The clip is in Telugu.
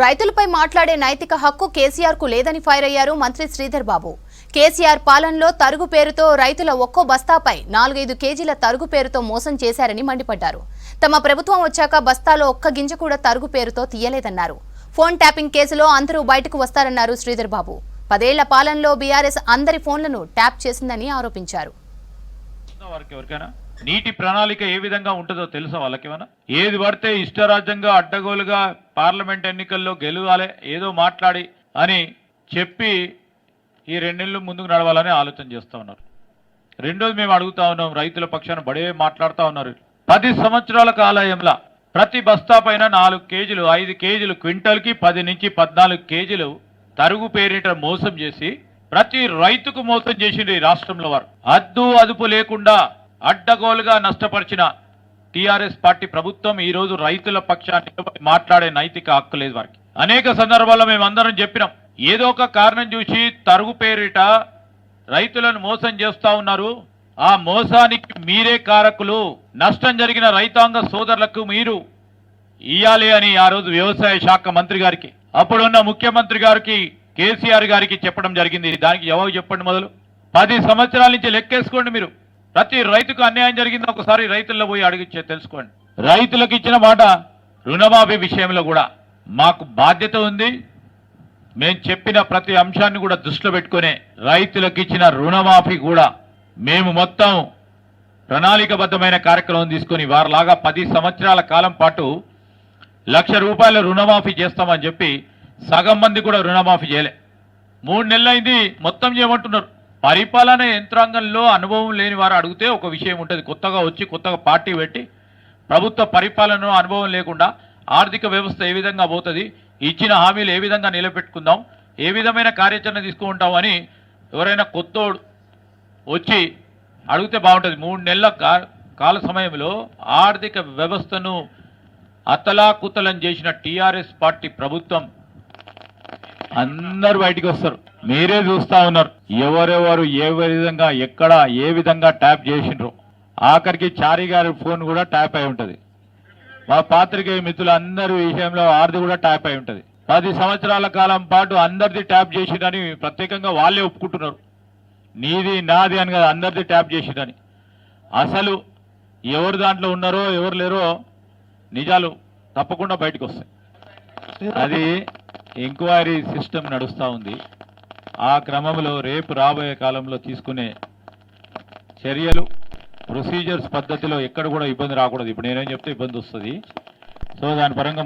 రైతులపై మాట్లాడే నైతిక హక్కు కేసీఆర్కు లేదని ఫైర్ అయ్యారు మంత్రి శ్రీధర్ బాబు. కేసీఆర్ పాలనలో తరుగు పేరుతో రైతుల ఒక్కో బస్తాపై నాలుగైదు కేజీల తరుగు పేరుతో మోసం చేశారని మండిపడ్డారు. తమ ప్రభుత్వం వచ్చాక బస్తాలో ఒక్క గింజ కూడా తరుగు పేరుతో తీయలేదన్నారు. ఫోన్ ట్యాపింగ్ కేసులో అందరూ బయటకు వస్తారన్నారు శ్రీధర్ బాబు. పదేళ్ళ పాలనలో బీఆర్ఎస్ అందరి ఫోన్లను ట్యాప్ చేసిందని ఆరోపించారు. ఉందా వారికి ఎవరికైనా? నీటి ప్రణాళిక ఏ విధంగా ఉంటుందో తెలుసా వాళ్ళకేమైనా ఏది పడితే ఇష్టరాజ్యంగా అడ్డగోలుగా పార్లమెంట్ ఎన్నికల్లో గెలవాలి ఏదో మాట్లాడి అని చెప్పి ఈ రెండేళ్ళు ముందుకు నడవాలని ఆలోచన చేస్తా ఉన్నారు. రెండోది మేము అడుగుతా ఉన్నాం రైతుల పక్షాన బడే మాట్లాడుతా ఉన్నారు. పది సంవత్సరాల కాలయంలో ప్రతి బస్తా పైన నాలుగు కేజీలు ఐదు కేజీలు క్వింటల్కి పది నుంచి పద్నాలుగు కేజీలు తరుగు పేరిట మోసం చేసి ప్రతి రైతుకు మోసం చేసింది ఈ రాష్ట్రంలో వారు. అద్దు అదుపు లేకుండా అడ్డగోలుగా నష్టపరిచిన టిఆర్ఎస్ పార్టీ ప్రభుత్వం ఈ రోజు రైతుల పక్షాన్ని మాట్లాడే నైతిక హక్కు లేదు వారికి. అనేక సందర్భాల్లో మేము అందరం చెప్పినాం ఏదో ఒక కారణం చూసి తరుగు పేరిట రైతులను మోసం చేస్తా ఉన్నారు. ఆ మోసానికి మీరే కారకులు. నష్టం జరిగిన రైతాంగ సోదరులకు మీరు ఇయ్యాలి అని ఆ రోజు వ్యవసాయ శాఖ మంత్రి గారికి అప్పుడున్న ముఖ్యమంత్రి గారికి కేసీఆర్ గారికి చెప్పడం జరిగింది. దానికి ఎవరు చెప్పండి మొదలు. పది సంవత్సరాల నుంచి లెక్కేసుకోండి మీరు. ప్రతి రైతుకు అన్యాయం జరిగింది ఒకసారి రైతుల్లో పోయి అడిగిచ్చే తెలుసుకోండి. రైతులకు ఇచ్చిన మాట రుణమాఫీ విషయంలో కూడా మాకు బాధ్యత ఉంది. మేము చెప్పిన ప్రతి అంశాన్ని కూడా దృష్టిలో పెట్టుకునే రైతులకు ఇచ్చిన రుణమాఫీ కూడా మేము మొత్తం ప్రణాళికబద్ధమైన కార్యక్రమం తీసుకొని వారిలాగా పది సంవత్సరాల కాలం పాటు లక్ష రూపాయల రుణమాఫీ చేస్తామని చెప్పి సగం మంది కూడా రుణమాఫీ చేయలే. మూడు నెలలైంది మొత్తం చేయమంటున్నారు పరిపాలన యంత్రాంగంలో అనుభవం లేని వారు అడిగితే ఒక విషయం ఉంటుంది. కొత్తగా వచ్చి కొత్తగా పార్టీ పెట్టి ప్రభుత్వ పరిపాలన అనుభవం లేకుండా ఆర్థిక వ్యవస్థ ఏ విధంగా పోతుంది ఇచ్చిన హామీలు ఏ విధంగా నిలబెట్టుకుందాం ఏ విధమైన కార్యాచరణ తీసుకుంటాం అని ఎవరైనా కొత్తోడు వచ్చి అడిగితే బాగుంటుంది. మూడు నెలల కాల సమయంలో ఆర్థిక వ్యవస్థను అతలాకుతలం చేసిన టీఆర్ఎస్ పార్టీ ప్రభుత్వం అందరు బయటికి వస్తారు. మీరే చూస్తా ఉన్నారు. ఎవరెవరు ఏ విధంగా ఎక్కడ ఏ విధంగా ట్యాప్ చేసిండ్రు. ఆఖరికి చారి గారి ఫోన్ కూడా ట్యాప్ అయి ఉంటుంది. మా పాత్రికేయ మిత్రులు అందరి విషయంలో ఆర్ది కూడా ట్యాప్ అయి ఉంటుంది. పది సంవత్సరాల కాలం పాటు అందరిది ట్యాప్ చేసిండని ప్రత్యేకంగా వాళ్ళే ఒప్పుకుంటున్నారు. నీది నాది అని కదా అందరిది ట్యాప్ చేసిండని. అసలు ఎవరు దాంట్లో ఉన్నారో ఎవరు లేరో నిజాలు తప్పకుండా బయటకు వస్తాయి. అది ఎంక్వైరీ సిస్టమ్ నడుస్తూ ఉంది. ఆ క్రమంలో రేపు రాబోయే కాలంలో తీసుకునే చర్యలు ప్రొసీజర్స్ పద్ధతిలో ఎక్కడ కూడా ఇబ్బంది రాకూడదు. ఇప్పుడు నేనేం చెప్తే ఇబ్బంది వస్తుంది. సో దాని పరంగా